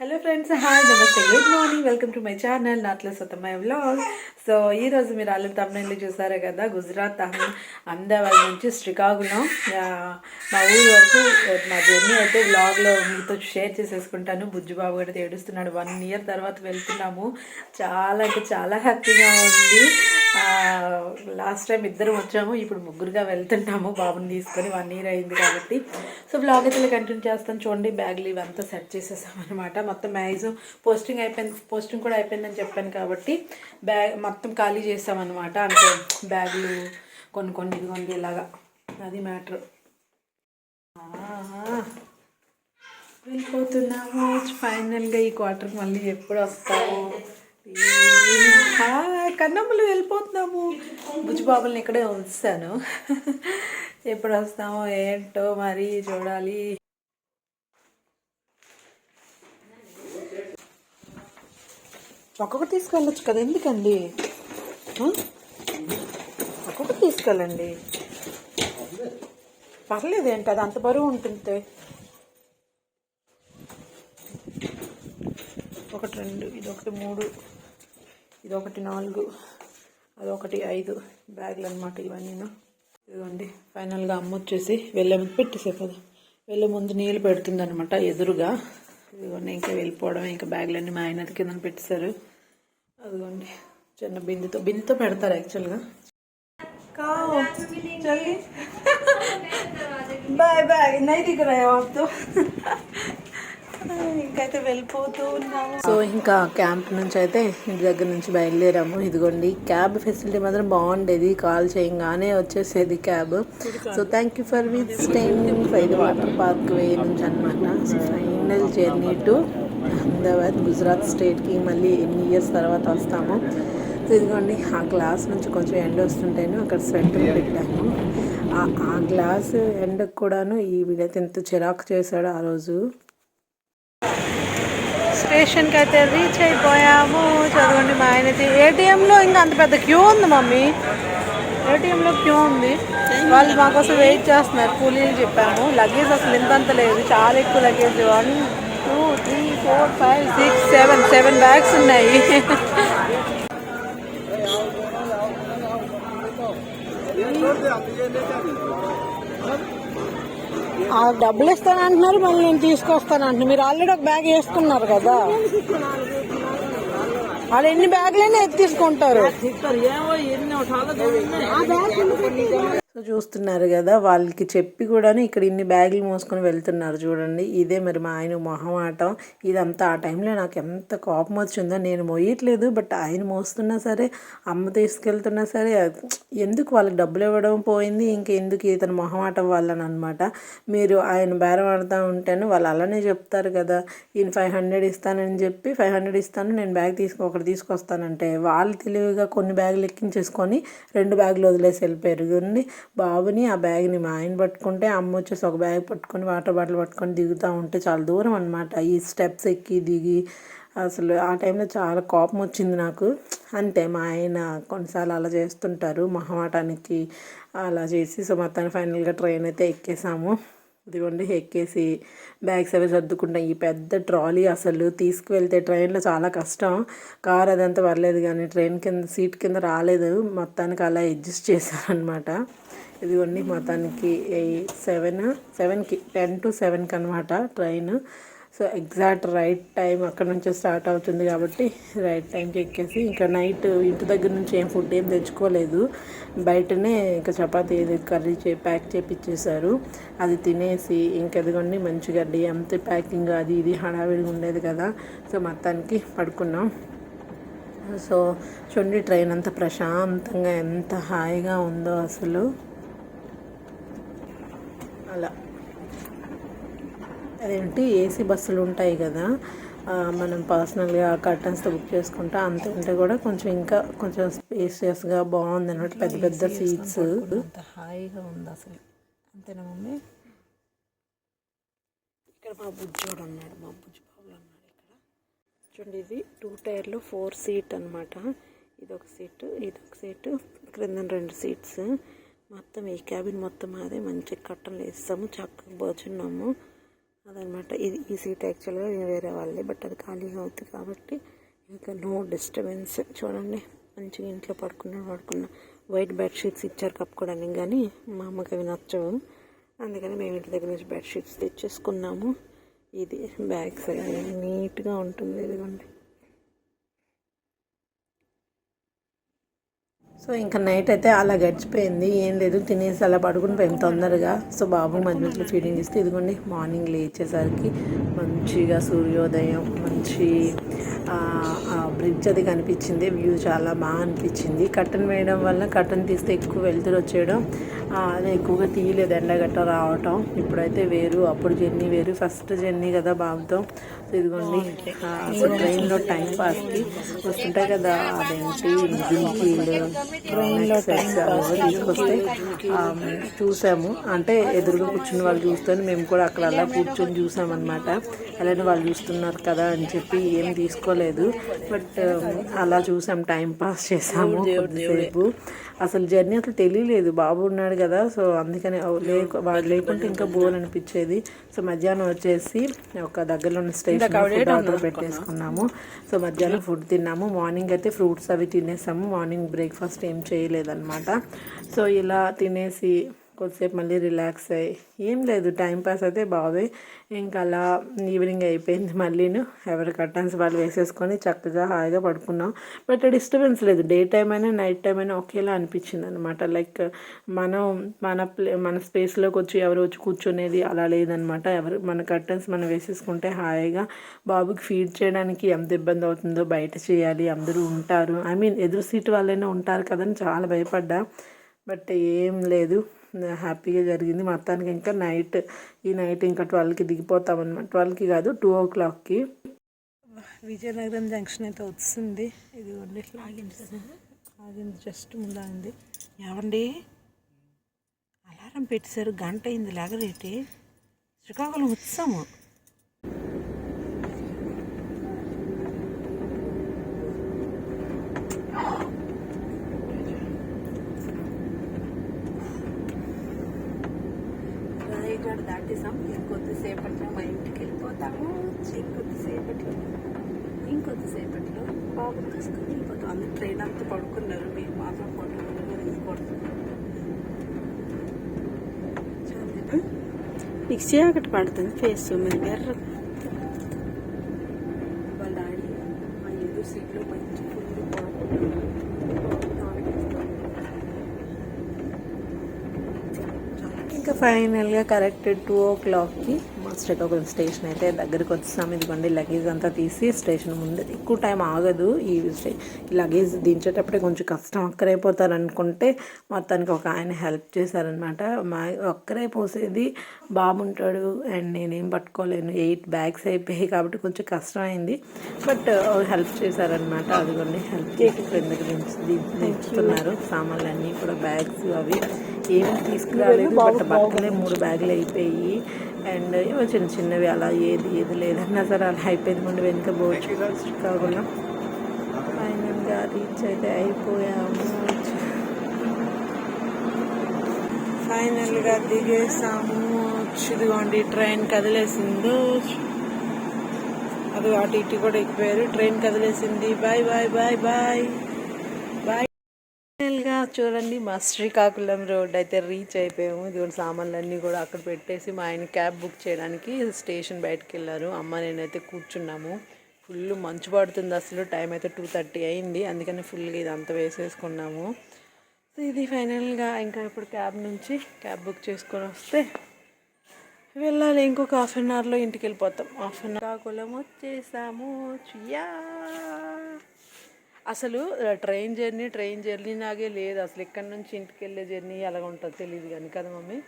Hello friends hi నమస్తే good morning welcome to my channel నాట్ల సతమై vlog so ఈ రోజు మీరు ఆల్రెడీ తమిళ చూసారే కదా గుజరాత్ అహ్మదాబాద్ నుంచి శ్రీకాకుళం. మా ఊరు వరకు మా జర్నీ అయితే వ్లాగ్లో మీతో షేర్ చేసేసుకుంటాను. బుజ్జుబాబు కూడా ఏడుస్తున్నాడు. వన్ ఇయర్ తర్వాత వెళ్తున్నాము. చాలా అంటే చాలా హ్యాపీగా ఉంది. లాస్ట్ టైం ఇద్దరం వచ్చాము ఇప్పుడు ముగ్గురుగా వెళ్తున్నాము బాబుని తీసుకొని వన్ ఇయర్ అయింది కాబట్టి. సో బ్లాగ్ అయితే కంటిన్యూ చేస్తాను. చూడండి బ్యాగ్లు ఇవంతా సెట్ చేసేసామన్నమాట మొత్తం మ్యాక్సిమం పోస్టింగ్ అయిపోయింది పోస్టింగ్ కూడా అయిపోయిందని చెప్పాను కాబట్టి బ్యాగ్ మొత్తం ఖాళీ చేసామన్నమాట అంటే బ్యాగులు కొన్ని కొన్ని ఇదిగోండి ఇలాగా. అది మ్యాటర్ వెళ్ళిపోతున్నాము. ఫైనల్గా ఈ క్వార్టర్కి మళ్ళీ ఎప్పుడు వస్తాము? కన్నమ్మలు వెళ్ళిపోతున్నాము. బుజ్జిబాబుల్ని ఇక్కడే ఉంచాను. ఎప్పుడు వస్తామో ఏంటో మరి చూడాలి. ఒక్కొక్కటి తీసుకెళ్ళొచ్చు కదా ఎందుకండి? ఒక్కొక్కటి తీసుకెళ్ళండి. పర్లేదు ఏంటి అది అంత బరువు ఉంటుంది ఒకటి రెండు ఇది ఒకటి మూడు. ఇది ఒకటి నాలుగు అదొకటి ఐదు బ్యాగులు అనమాట ఇవన్నీ ఇదిగోండి ఫైనల్గా అమ్మ వచ్చేసి వెళ్ళే ముందు పెట్టేసే కదా వెళ్ళే ముందు నీళ్ళు పెడుతుంది అనమాట ఎదురుగా. ఇదిగోండి ఇంకా వెళ్ళిపోవడం ఇంకా బ్యాగులన్నీ మా ఆయన కింద పెట్టేశారు. అదిగోండి చిన్న బిందెతో బిందెతో పెడతారు యాక్చువల్గా. కావు బాయ్ బాయ్ నై దిగురా ఇంకైతే వెళ్ళిపోతూ ఉన్నాము. సో ఇంకా క్యాంప్ నుంచి అయితే ఇంటి దగ్గర నుంచి బయలుదేరాము. ఇదిగోండి క్యాబ్ ఫెసిలిటీ మాత్రం బాగుండేది. కాల్ చేయగానే వచ్చేసేది cab. So thank you for with staying five water park way నుంచి అనమాట so final journey to Ahmedabad Gujarat స్టేట్కి మళ్ళీ ఎన్ని ఇయర్స్ తర్వాత వస్తాము. ఇదిగోండి ఆ గ్లాస్ నుంచి కొంచెం ఎండ వస్తుంటేను అక్కడ స్వెటర్ పెట్టాను ఆ- గ్లాస్ ఎండకు కూడాను ఈ వీడైతే ఎంత చిరాకు చేశాడు ఆ రోజు. స్టేషన్కి అయితే రీచ్ అయిపోయాము. చదవండి మా ఆయన ఏటీఎంలో ఇంకా అంత పెద్ద క్యూ ఉంది మమ్మీ. ఏటీఎంలో క్యూ ఉంది. వాళ్ళు మాకోసం వెయిట్ చేస్తున్నారు. కూలీలు చెప్పాము. లగేజ్ అసలు ఇంతంత లేదు. చాలా ఎక్కువ luggage one two three four five six seven seven bags ఉన్నాయి. డబ్బులు ఇస్తాను అంటున్నారు మళ్ళీ నేను తీసుకొస్తాను అంటున్నారు. మీరు ఆల్రెడీ ఒక బ్యాగ్ వేసుకున్నారు కదా. వాళ్ళు ఎన్ని బ్యాగులైనా ఎత్తి తీసుకుంటారు. సో చూస్తున్నారు కదా వాళ్ళకి చెప్పి కూడాను ఇక్కడ ఇన్ని బ్యాగులు మోసుకొని వెళ్తున్నారు చూడండి. ఇదే మరి మా ఆయన మొహమాటం. ఇదంతా ఆ టైంలో నాకు ఎంత కోపం వచ్చిందో నేను మోయట్లేదు బట్ ఆయన మోస్తున్నా సరే అమ్మ తీసుకెళ్తున్నా సరే ఎందుకు వాళ్ళకి డబ్బులు ఇవ్వడం పోయింది? ఇంకెందుకు ఇతను మొహమాటం వాళ్ళని అనమాట మీరు ఆయన బేరం ఆడుతూ ఉంటాను వాళ్ళు అలానే చెప్తారు కదా ఈయన ఫైవ్ హండ్రెడ్ ఇస్తానని చెప్పి ఫైవ్ హండ్రెడ్ ఇస్తాను నేను బ్యాగ్ తీసుకు ఒకటి తీసుకొస్తానంటే వాళ్ళు తెలివిగా కొన్ని బ్యాగులు ఎక్కించేసుకొని రెండు బ్యాగులు వదిలేసి వెళ్ళిపోయారు బాబుని ఆ బ్యాగ్ని మా ఆయన పట్టుకుంటే అమ్మ వచ్చేసి ఒక బ్యాగ్ పట్టుకొని వాటర్ బాటిల్ పట్టుకొని దిగుతూ ఉంటే చాలా దూరం అనమాట ఈ స్టెప్స్ ఎక్కి దిగి అసలు ఆ టైంలో చాలా కోపం వచ్చింది నాకు. అంతే మా ఆయన కొన్నిసార్లు అలా చేస్తుంటారు మొహమాటానికి అలా చేసి సో మొత్తాన్ని ఫైనల్గా ట్రైన్ అయితే ఎక్కేసాము. ఇదిగోండి ఎక్కేసి బ్యాగ్స్ అవి సర్దుకుంటాం. ఈ పెద్ద ట్రాలీ అసలు తీసుకువెళ్తే ట్రైన్లో చాలా కష్టం. కార్ అదంతా పర్లేదు కానీ ట్రైన్ కింద సీట్ కింద రాలేదు. మొత్తానికి అలా అడ్జస్ట్ చేశారనమాట ఇదిగోండి మొత్తానికి ఎయిట్ సెవెన్ సెవెన్కి టెన్ టు సెవెన్కి అనమాట train. So exact right time అక్కడ నుంచి స్టార్ట్ అవుతుంది కాబట్టి రైట్ టైంకి ఎక్కేసి ఇంకా నైట్ ఇంటి దగ్గర నుంచి ఏం ఫుడ్ ఏం తెచ్చుకోలేదు. బయటనే ఇంకా చపాతీ కర్రీ చే ప్యాక్ చేపిచ్చేశారు. అది తినేసి ఇంకా మంచిగా అంతే ప్యాకింగ్ అది ఇది హడావిడిగా ఉండేది కదా. సో మొత్తానికి పడుకున్నాం. సో చూడండి ట్రైన్ అంత ప్రశాంతంగా ఎంత హాయిగా ఉందో అసలు. అలా. అదేంటి ఏసీ బస్సులు ఉంటాయి కదా మనం పర్సనల్గా కర్టన్స్తో బుక్ చేసుకుంటా అంత ఉంటే కూడా కొంచెం ఇంకా కొంచెం స్పేసియస్గా బాగుంది అనమాట పెద్ద పెద్ద సీట్స్ అంత హాయిగా ఉంది అసలు. అంతేనా మమ్మీ? ఇక్కడ మా బుజ్జోడు అన్నాడు మా బుజ్జి బాబులు అన్నాడు ఇక్కడ. చూడండి ఇది టూ టైర్లు ఫోర్ సీట్ అనమాట ఇది ఒక సీటు ఇది ఒక సీటు క్రింద రెండు సీట్స్ మొత్తం ఈ క్యాబిన్ మొత్తం అదే మంచి కట్టలు వేస్తాము చక్కగా పోచున్నాము. అదనమాట. ఇది ఈ సీట్ యాక్చువల్గా వేరే వాళ్ళే బట్ అది ఖాళీగా అవుతుంది కాబట్టి ఇంకా నో డిస్టర్బెన్స్. చూడండి మంచిగా ఇంట్లో పడుకున్నా పడుకున్నా. వైట్ బెడ్షీట్స్ ఇచ్చారు కప్పుకోవడానికి కానీ మా అమ్మకి అవి నచ్చవు. అందుకని మేము ఇంటి దగ్గర నుంచి బెడ్షీట్స్ తెచ్చేసుకున్నాము. ఇది బ్యాగ్ సైడ్ నీట్గా ఉంటుంది ఇదిగోండి. సో ఇంకా నైట్ అయితే అలా గడిచిపోయింది. ఏం లేదు తినేసి అలా పడుకుని పోయాం తొందరగా. సో బాబు మధ్య మధ్యలో ఫీడింగ్ ఇస్తే ఇదిగోండి మార్నింగ్ లేచేసరికి మంచిగా సూర్యోదయం మంచి బ్రిడ్జ్ అది కనిపించింది. వ్యూ చాలా బాగా అనిపించింది. కట్టన్ వేయడం వల్ల కట్టన్ తీస్తే ఎక్కువ వెళ్తురు వచ్చేయడం అది ఎక్కువగా తీయలేదు. ఎండగట్ట రావటం. ఇప్పుడైతే వేరు అప్పుడు జర్నీ వేరు. ఫస్ట్ జర్నీ కదా బాబుతో. ఇదిగోండి. సో ట్రైన్లో టైం పాస్కి వస్తుంటాయి కదా అదేంటి? జింకీలు ట్రైన్లో తీసుకొస్తే చూసాము. అంటే ఎదురుగా కూర్చున్న వాళ్ళు చూస్తే మేము కూడా అక్కడ అలా కూర్చొని చూసామన్నమాట. అలానే వాళ్ళు చూస్తున్నారు కదా అని చెప్పి ఏం తీసుకోలేదు. బట్ అలా చూసాం. టైం పాస్ చేసాము కొద్దిసేపు. అసలు జర్నీ అసలు తెలియలేదు. బాబు ఉన్నాడు కదా సో అందుకని వాడు లేకుంటే ఇంకా బోర్ అనిపించేది. సో మధ్యాహ్నం వచ్చేసి ఒక దగ్గరలో ఉన్న స్టేషన్ ఫుడ్ ఆర్డర్ పెట్టేసుకున్నాము. సో మధ్యాహ్నం ఫుడ్ తిన్నాము. మార్నింగ్ అయితే ఫ్రూట్స్ అవి తినేసాము. మార్నింగ్ బ్రేక్ఫాస్ట్ ఏం చేయలేదన్నమాట. సో ఇలా తినేసి కొద్దిసేపు మళ్ళీ రిలాక్స్ అయ్యి. ఏం లేదు టైంపాస్ అయితే బాగుంది. ఇంకా అలా ఈవినింగ్ అయిపోయింది మళ్ళీను. ఎవరి కర్టన్స్ వాళ్ళు వేసేసుకొని చక్కగా హాయిగా పడుకున్నాం. బట్ డిస్టర్బెన్స్ లేదు. డే టైం అయినా నైట్ టైం అయినా ఒకేలా అనిపించింది అనమాట లైక్ మనం మన ప్లే మన స్పేస్లోకి వచ్చి ఎవరు వచ్చి కూర్చునేది అలా లేదనమాట ఎవరు మన కర్టన్స్ మనం వేసేసుకుంటే హాయిగా బాబుకి ఫీడ్ చేయడానికి ఎంత ఇబ్బంది అవుతుందో బయట చేయాలి అందరూ ఉంటారు. ఐ మీన్ ఎదురు సీటు వాళ్ళైనా ఉంటారు కదని చాలా భయపడ్డా. బట్ ఏం లేదు. హ్యాపీగా జరిగింది. మొత్తానికి ఇంకా నైట్ ఈ నైట్ ఇంకా ట్వెల్వ్కి దిగిపోతాం అనమాట ట్వెల్వ్కి కాదు టూ ఓ క్లాక్కి. విజయనగరం జంక్షన్ అయితే వస్తుంది. ఇది ఓన్లీ ఆగింది ఆగింది జస్ట్ ముందు ఆగింది ఏమండి? అలారం పెట్టేశారు. గంట అయింది లేగరేటి శ్రీకాకుళం వచ్చాము రాయగఢ్ దాటేసాం. ఇంకొద్దిసేపట్లో మా ఇంటికి వెళ్ళిపోతాము. ఇంకొద్దిసేపట్లో ఇంకొద్దిసేపట్లో బాబు తీసుకుని వెళ్ళిపోతాం. అందరు ట్రైన్ అంతా పడుకున్నారు. మీరు మాత్రం తీసుకుంటున్నారు నీకు చీకటి పడుతుంది ఫేస్ మీద ఎర్ర వాళ్ళ డాడీ మా ఎదురు సీట్లో మంచి ఇంకా ఫైనల్గా కరెక్ట్ టూ ఓ క్లాక్కి మా శ్రీకాకుళం స్టేషన్ అయితే దగ్గరికి వచ్చేసాము ఇదిగోండి లగేజ్ అంతా తీసి స్టేషన్ ముందు ఎక్కువ టైం ఆగదు. ఈ ఈ లగేజ్ దించేటప్పుడే కొంచెం కష్టం. ఒక్కరైపోతారు అనుకుంటే మొత్తానికి ఒక ఆయన హెల్ప్ చేశారనమాట. మా ఒక్కరే పోసేది బాబు ఉంటాడు అండ్ నేనేం పట్టుకోలేను. ఎయిట్ బ్యాగ్స్ అయిపోయాయి కాబట్టి కొంచెం కష్టం అయింది బట్ హెల్ప్ చేశారనమాట. అదిగోండి హెల్ప్ చేసి క్రిందకి దించుతున్నారు. సామాన్లు అన్నీ కూడా బ్యాగ్స్ అవి. ఏమీ తీసుకురాలేదు బట్ బట్టలే మూడు బ్యాగులు అయిపోయి అండ్ ఏవో చిన్న చిన్నవి అలా ఏది ఏది లేదన్నా సరే అలా అయిపోయింది ముందు వెనుక బోర్డు. కాకుండా ఫైనల్గా రీచ్ అయితే అయిపోయాము. ఫైనల్గా దిగేసాము. ఇదిగోండి ట్రైన్ కదిలేసింది. అది అటు ఇటు కూడా ఎక్కిపోయారు. Train కదిలేసింది. Bye bye bye bye bye. ఫైనల్గా చూడండి మా శ్రీకాకుళం రోడ్ అయితే రీచ్ అయిపోయాము. ఇదిగోండి సామాన్లన్నీ కూడా అక్కడ పెట్టేసి మా ఆయన క్యాబ్ బుక్ చేయడానికి స్టేషన్ బయటకు వెళ్ళారు. అమ్మ నేనైతే కూర్చున్నాము. ఫుల్ మంచు పడుతుంది అసలు. టైం అయితే టూ థర్టీ అయింది. అందుకని ఫుల్గా ఇదంతా వేసేసుకున్నాము. సో ఇది ఫైనల్గా ఇంకా ఇప్పుడు క్యాబ్ నుంచి క్యాబ్ బుక్ చేసుకొని వస్తే వెళ్ళాలి. ఇంకొక హాఫ్ అన్ అవర్లో ఇంటికి వెళ్ళిపోతాం. హాఫ్ అన్ అవర్ కాకులం వచ్చేసాము. చుయ్యా! అసలు ట్రైన్ జర్నీ ట్రైన్ జర్నీ లాగే లేదు. అసలు ఇక్కడ నుంచి ఇంటికి వెళ్ళే జర్నీ ఎలాగ ఉంటుంది తెలియదు కానీ కదా మమ్మీ.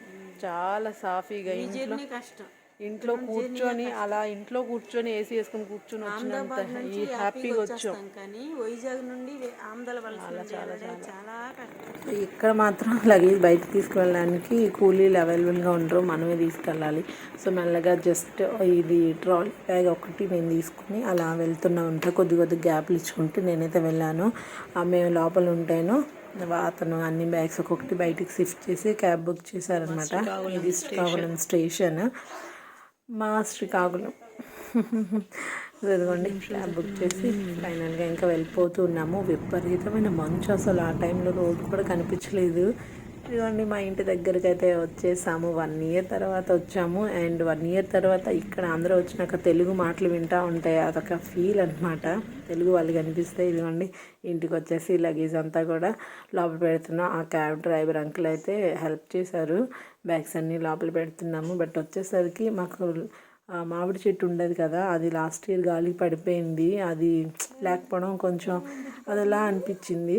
చాలా సాఫీగా ఇంట్లో కష్టం. ఇంట్లో కూర్చొని అలా ఇంట్లో కూర్చొని ఏసీ వేసుకొని కూర్చొని వచ్చినంత ఈ హ్యాపీగా వచ్చాం కానీ వైజాగ్ నుండి చాలా ఇక్కడ మాత్రం లగేజ్ బయటకు తీసుకువెళ్ళడానికి కూలీలు అవైలబుల్గా ఉండరు మనమే తీసుకెళ్ళాలి. సో మెల్లగా జస్ట్ ఇది ట్రాలీ బ్యాగ్ ఒకటి నేను తీసుకుని అలా వెళ్తున్నా ఉంటా కొద్ది కొద్ది గ్యాప్లు ఇచ్చుకుంటూ నేనైతే వెళ్ళాను. ఆ మేము లోపల ఉంటాను అతను అన్ని బ్యాగ్స్ ఒక్కొక్కటి బయటికి షిఫ్ట్ చేసి క్యాబ్ బుక్ చేశారనమాట. ఇది శ్రీకాకుళం స్టేషన్. మా శ్రీకాకుళం. ఇదిగోండి క్యాబ్ బుక్ చేసి ఫైనల్గా ఇంకా వెళ్ళిపోతున్నాము విపరీతమైన మంచు అసలు ఆ టైంలో రోడ్డు కూడా కనిపించలేదు. ఇదిగోండి మా ఇంటి దగ్గరికి అయితే వచ్చేసాము. వన్ ఇయర్ తర్వాత వచ్చాము. అండ్ వన్ ఇయర్ తర్వాత ఇక్కడ అందరూ వచ్చినాక తెలుగు మాటలు వింటూ ఉంటాయి అదొక ఫీల్ అనమాట తెలుగు వాళ్ళు కనిపిస్తే ఇదిగోండి ఇంటికి వచ్చేసి లగేజ్ అంతా కూడా లోపల పెడుతున్నాం. ఆ క్యాబ్ డ్రైవర్ అంకుల్ అయితే హెల్ప్ చేశారు. బ్యాగ్స్ అన్నీ లోపల పెడుతున్నాము. బట్ వచ్చేసరికి మాకు మామిడి చెట్టు ఉండదు కదా. అది లాస్ట్ ఇయర్ గాలికి పడిపోయింది. అది లేకపోవడం కొంచెం అదలా అనిపించింది.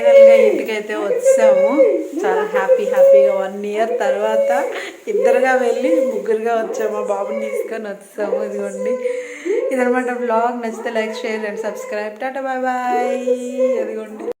ఇంటికైతే వచ్చాము. చాలా హ్యాపీ హ్యాపీగా వన్ ఇయర్ తర్వాత ఇద్దరుగా వెళ్ళి ముగ్గురుగా వచ్చాము. మా బాబుని తీసుకొని వచ్చాము. ఇదిగోండి. ఇదనమాట బ్లాగ్ నచ్చితే like share and subscribe. Tata bye bye. ఇదిగోండి.